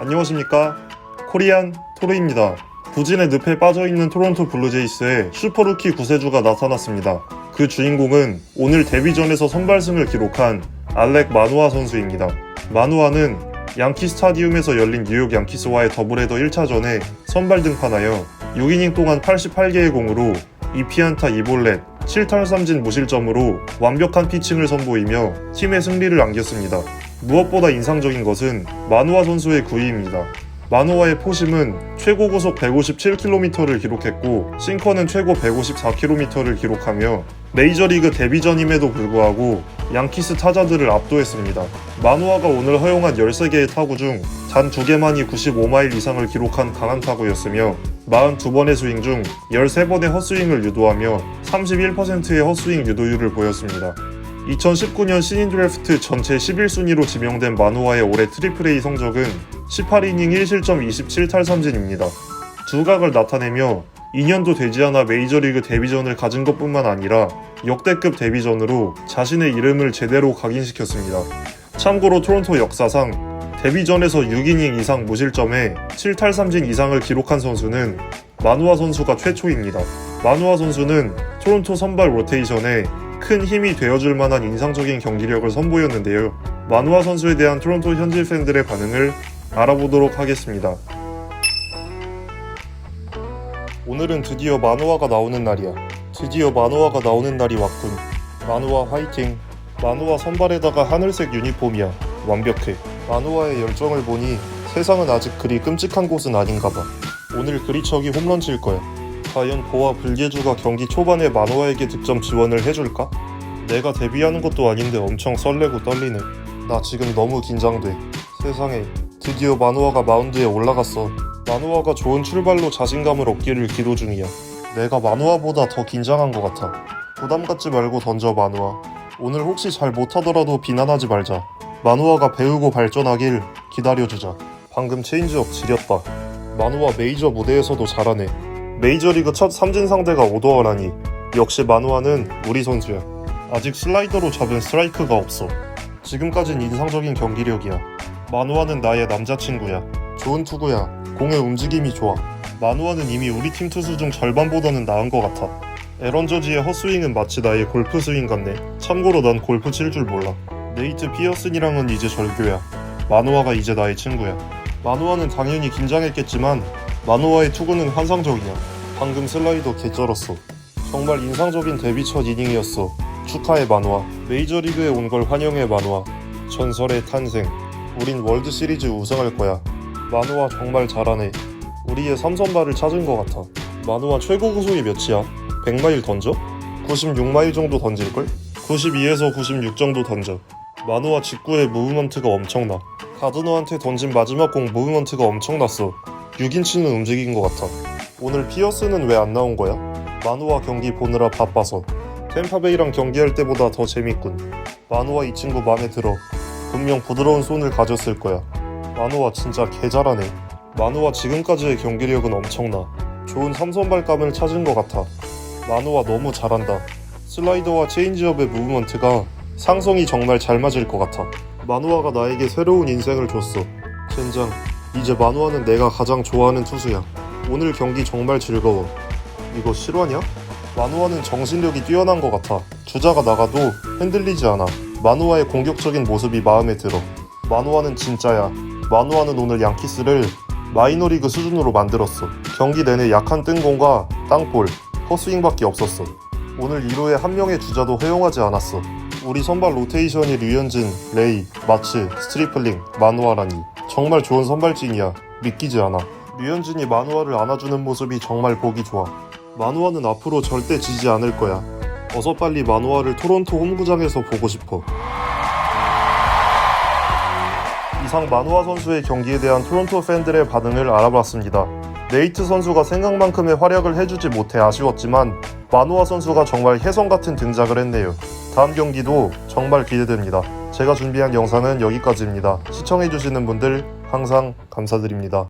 안녕하십니까? 코리안 토르입니다. 부진의 늪에 빠져있는 토론토 블루제이스의 슈퍼루키 구세주가 나타났습니다. 그 주인공은 오늘 데뷔전에서 선발승을 기록한 알렉 마누아 선수입니다. 마누아는 양키 스타디움에서 열린 뉴욕 양키스와의 더블헤더 1차전에 선발 등판하여 6이닝 동안 88개의 공으로 2피안타 2볼넷 7탈 3진 무실점으로 완벽한 피칭을 선보이며 팀의 승리를 안겼습니다. 무엇보다 인상적인 것은 마누아 선수의 구위입니다. 마누아의 포심은 최고 고속 157km를 기록했고 싱커는 최고 154km를 기록하며 메이저리그 데뷔 전임에도 불구하고 양키스 타자들을 압도했습니다. 마누아가 오늘 허용한 13개의 타구 중 단 2개만이 95마일 이상을 기록한 강한 타구였으며 42번의 스윙 중 13번의 헛스윙을 유도하며 31%의 헛스윙 유도율을 보였습니다. 2019년 신인 드래프트 전체 11순위로 지명된 마누아의 올해 트리플 A 성적은 18이닝 1실점 27탈 3진입니다. 두각을 나타내며 2년도 되지 않아 메이저리그 데뷔전을 가진 것뿐만 아니라 역대급 데뷔전으로 자신의 이름을 제대로 각인시켰습니다. 참고로 토론토 역사상 데뷔전에서 6이닝 이상 무실점에 7탈 3진 이상을 기록한 선수는 마누아 선수가 최초입니다. 마누아 선수는 토론토 선발 로테이션에 큰 힘이 되어줄 만한 인상적인 경기력을 선보였는데요. 마누아 선수에 대한 토론토 현지 팬들의 반응을 알아보도록 하겠습니다. 오늘은 드디어 마누아가 나오는 날이야. 드디어 마누아가 나오는 날이 왔군. 마누아 화이팅. 마누아 선발에다가 하늘색 유니폼이야. 완벽해. 마누아의 열정을 보니 세상은 아직 그리 끔찍한 곳은 아닌가 봐. 오늘 그리척이 홈런 칠 거야. 과연 보아 불개주가 경기 초반에 마누아에게 득점 지원을 해줄까? 내가 데뷔하는 것도 아닌데 엄청 설레고 떨리네. 나 지금 너무 긴장돼. 세상에, 드디어 마누아가 마운드에 올라갔어. 마누아가 좋은 출발로 자신감을 얻기를 기도 중이야. 내가 마누아보다 더 긴장한 것 같아. 부담 갖지 말고 던져 마누아. 오늘 혹시 잘 못하더라도 비난하지 말자. 마누아가 배우고 발전하길 기다려주자. 방금 체인지업 지렸다. 마누아 메이저 무대에서도 잘하네. 메이저리그 첫 삼진 상대가 오더어라니. 역시 마누아는 우리 선수야. 아직 슬라이더로 잡은 스트라이크가 없어. 지금까진 인상적인 경기력이야. 마누아는 나의 남자친구야. 좋은 투구야. 공의 움직임이 좋아. 마누아는 이미 우리 팀 투수 중 절반보다는 나은 것 같아. 에런 저지의 헛스윙은 마치 나의 골프 스윙 같네. 참고로 난 골프 칠 줄 몰라. 네이트 피어슨이랑은 이제 절교야. 마누아가 이제 나의 친구야. 마누아는 당연히 긴장했겠지만 마누아의 투구는 환상적이야. 방금 슬라이더 개쩔었어. 정말 인상적인 데뷔 첫 이닝이었어. 축하해 마누아. 메이저리그에 온 걸 환영해 마누아. 전설의 탄생. 우린 월드 시리즈 우승할 거야. 마누아 정말 잘하네. 우리의 삼선발을 찾은 것 같아. 마누아 최고 구속이 몇이야? 100마일 던져? 96마일 정도 던질걸? 92에서 96 정도 던져. 마누아 직구의 무브먼트가 엄청나. 가드너한테 던진 마지막 공 무브먼트가 엄청났어. 6인치는 움직인 것 같아. 오늘 피어스는 왜 안 나온 거야? 마누아 경기 보느라 바빠서. 템파베이랑 경기할 때보다 더 재밌군. 마누아 이 친구 마음에 들어. 분명 부드러운 손을 가졌을 거야. 마누아 진짜 개 잘하네. 마누아 지금까지의 경기력은 엄청나. 좋은 삼선발감을 찾은 것 같아. 마누아 너무 잘한다. 슬라이더와 체인지업의 무브먼트가 상성이 정말 잘 맞을 것 같아. 마누아가 나에게 새로운 인생을 줬어. 젠장, 이제 마누아는 내가 가장 좋아하는 투수야. 오늘 경기 정말 즐거워. 이거 실화냐? 마누아는 정신력이 뛰어난 것 같아. 주자가 나가도 흔들리지 않아. 마누아의 공격적인 모습이 마음에 들어. 마누아는 진짜야. 마누아는 오늘 양키스를 마이너리그 수준으로 만들었어. 경기 내내 약한 뜬공과 땅볼, 헛스윙밖에 없었어. 오늘 1호에 한 명의 주자도 허용하지 않았어. 우리 선발 로테이션이 류현진, 레이, 마츠, 스트리플링, 마누아라니 정말 좋은 선발진이야. 믿기지 않아. 류현진이 마누아를 안아주는 모습이 정말 보기 좋아. 마누아는 앞으로 절대 지지 않을 거야. 어서 빨리 마누아를 토론토 홈구장에서 보고 싶어. 이상 마누아 선수의 경기에 대한 토론토 팬들의 반응을 알아봤습니다. 네이트 선수가 생각만큼의 활약을 해주지 못해 아쉬웠지만 마누아 선수가 정말 혜성 같은 등장을 했네요. 다음 경기도 정말 기대됩니다. 제가 준비한 영상은 여기까지입니다. 시청해주시는 분들 항상 감사드립니다.